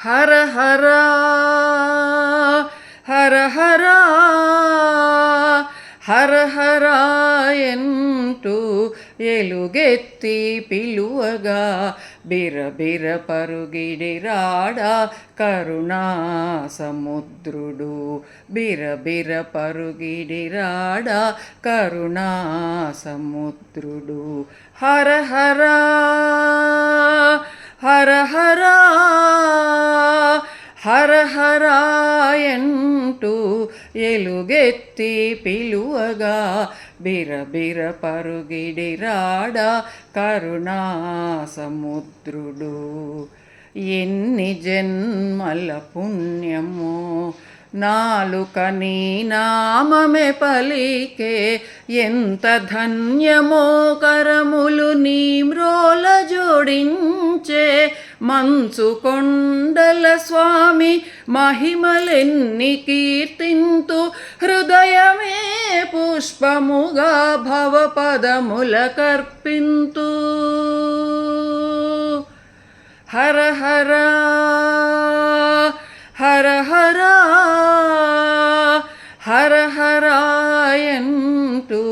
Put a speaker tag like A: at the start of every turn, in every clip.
A: హర హర హర హర హర హర ఎంటూ ఎలుగెత్తి పిలువగా బిరబిర పరుగిడి రాడా కరుణా సముద్రుడు బిరబిర పరుగిడి రాడా కరుణా సముద్రుడు. హర హర హర హర హర హరాయంటూ ఎలుగెత్తి పిలువగా బిరబిర పరుగిడి రాడా కరుణా సముద్రుడు ఎన్ని జన్మల పుణ్యమో నాలుక నీ నామమే పలికే ఎంత ధన్యమో కరములు నీ మ్రోల జోడించే మంచు కొండల స్వామి మహిమలెన్ని కీర్తింతు హృదయమే పుష్పముగా భవపదముల కర్పింతు. హర హర హర హర హర హరాయంటూ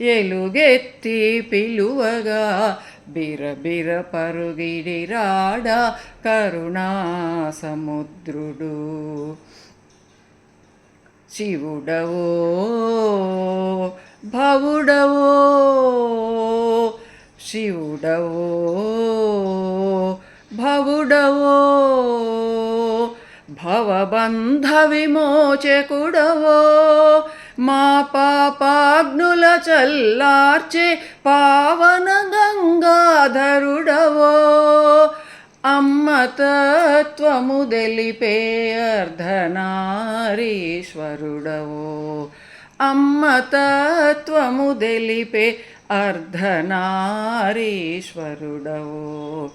A: ఎలుగెత్తి పిలువగా బిరబిర పరుగిడి రాడా కరుణా సముద్రుడు శివుడవో భవుడవో శివుడవో భవుడవో భవబంధ విమోచకుడవో మా పాపాగ్నుల చల్లార్చే పావన గంగాధరుడవో. అమ్మతత్వము దెలిపే అర్ధనారీశ్వరుడవో. అమ్మతత్వము దెలిపే అర్ధనారీశ్వరుడవో.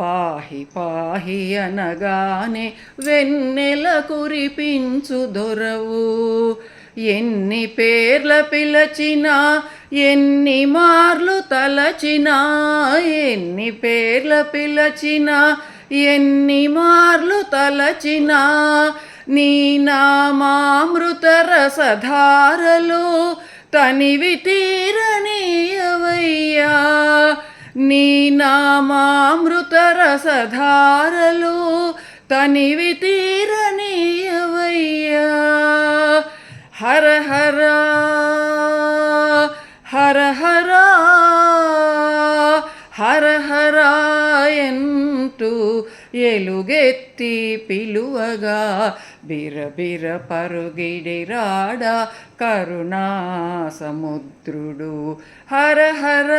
A: పాహి పాహి అనగానే వెన్నెల కురిపించు దొరవు. ఎన్ని పేర్ల పిలచినా ఎన్ని మార్లు తలచినా ఎన్ని పేర్ల పిలచినా ఎన్ని మార్లు తలచినా నీ నామామృత రసధారలు తనివి తీరనీయవయ్యా. నీ నామామృత రసధారలు తనివి తీరనీయవయ్యా. హర హర హర హర హరాయంటూ ఎలుగెత్తి పిలువగా బిరబిర పరుగిడి రాడా కరుణా సముద్రుడు. హర హర.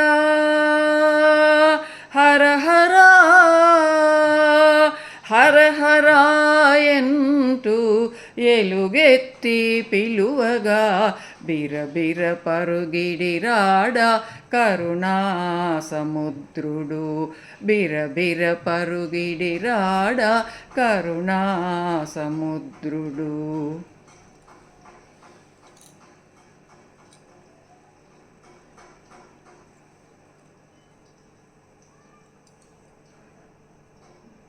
A: రాయంటూ ఎలుగెత్తి పిలువగా బిరబిర పరుగిడి రాడా కరుణా సముద్రుడు. బిరబిర పరుగిడి రాడా కరుణా సముద్రుడు.